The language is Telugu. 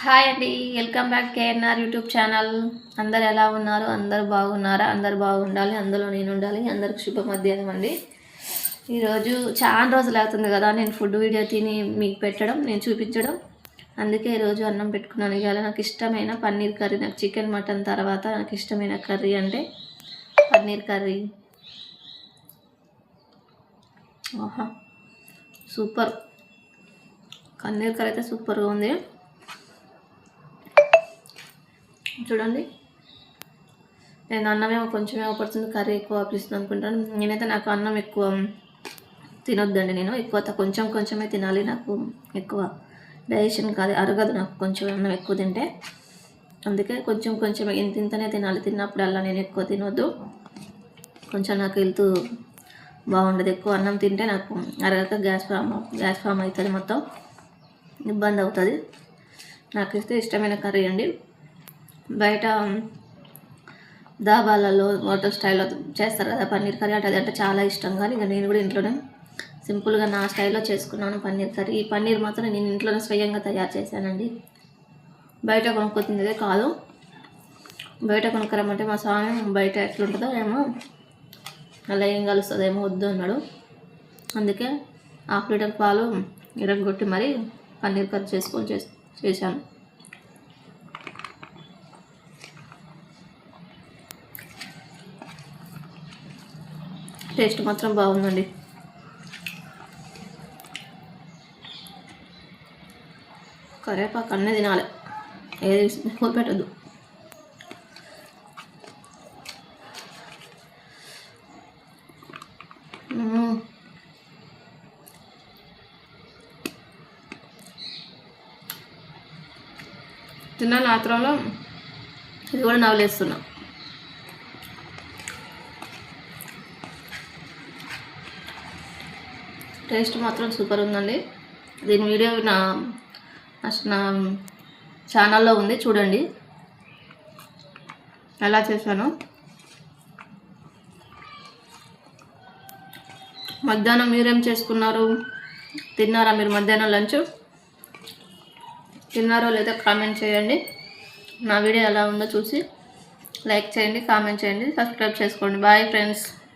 హాయ్ అండి welcome back KNR YouTube channel. అందరు ఎలా ఉన్నారు? అందరు బాగున్నారా? అందరు బాగుండాలి. అందులో నేను ఉండాలి. అందరికి శుభ మధ్యాహ్నం అండి. ఈరోజు చాలా రోజులు అవుతుంది కదా నేను ఫుడ్ వీడియో తిని మీకు పెట్టడం నేను చూపించడం. అందుకే ఈరోజు అన్నం పెట్టుకున్నాను. ఇవాళ నాకు ఇష్టమైన పన్నీర్ కర్రీ నాకు చికెన్ మటన్ తర్వాత నాకు ఇష్టమైన కర్రీ అంటే పన్నీర్ కర్రీ. ఆహా సూపర్. పన్నీర్ కర్రీ అయితే సూపర్గా ఉంది. చూడండి. నేను అన్నమేమో కొంచెం పడుతుంది కర్రీ ఎక్కువ అనిపిస్తుంది అనుకుంటాను. నేనైతే నాకు అన్నం ఎక్కువ తినొద్దండి నేను. ఎక్కువ కొంచెం కొంచెమే తినాలి నాకు ఎక్కువ. డైజెషన్ కాదు అరగదు నాకు కొంచెం అన్నం ఎక్కువ తింటే. అందుకే కొంచెం కొంచెం ఇంత ఇంతనే తినాలి. తిన్నప్పుడల్లా నేను ఎక్కువ తినొద్దు. కొంచెం నాకు హెల్త్ బాగుండదు. ఎక్కువ అన్నం తింటే నాకు అరగక గ్యాస్ ఫామ్ గ్యాస్ ఫామ్ అవుతుంది మొత్తం. ఇబ్బంది అవుతుంది. నాకు ఇస్తే ఇష్టమైన కర్రీ అండి. బయట దాబాలలో హోటల్ స్టైల్లో చేస్తారు కదా పన్నీర్ కర్రీ. అంటే అది అంటే చాలా ఇష్టం. కానీ ఇంకా నేను కూడా ఇంట్లోనే సింపుల్గా నా స్టైల్లో చేసుకున్నాను పన్నీర్ కర్రీ. ఈ పన్నీర్ మాత్రం నేను ఇంట్లోనే స్వయంగా తయారు చేశానండి. బయట కొనుక్కొచ్చిందే కాదు. బయట కొనుక్కరమంటే మా స్వామి బయట ఎట్లుంటుందో ఏమో అలా ఏం కలుస్తుందేమో వద్దు అన్నాడు. అందుకే హాఫ్ లీటర్ పాలు ఇరగొట్టి మరీ పన్నీర్ కర్రీ చేసుకొని చేశాను. టేస్ట్ మాత్రం బాగుందండి. కరేపాకు అన్నీ తినాలి. ఏది పెట్టద్దు. తిన్న ఆత్రంలో ఇది కూడా నవలేస్తున్నా టేస్ట్ మాత్రం సూపర్ ఉందండి. దీని వీడియో నా నా- నా ఛానల్లో ఉంది చూడండి. ఎలా చేశాను. మధ్యాహ్నం మీరేం చేసుకున్నారు? తిన్నారా మీరు మధ్యాహ్నం లంచ్? తిన్నారో లేదో కామెంట్ చేయండి. నా వీడియో ఎలా ఉందో చూసి లైక్ చేయండి కామెంట్ చేయండి సబ్స్క్రైబ్ చేసుకోండి. Bye friends.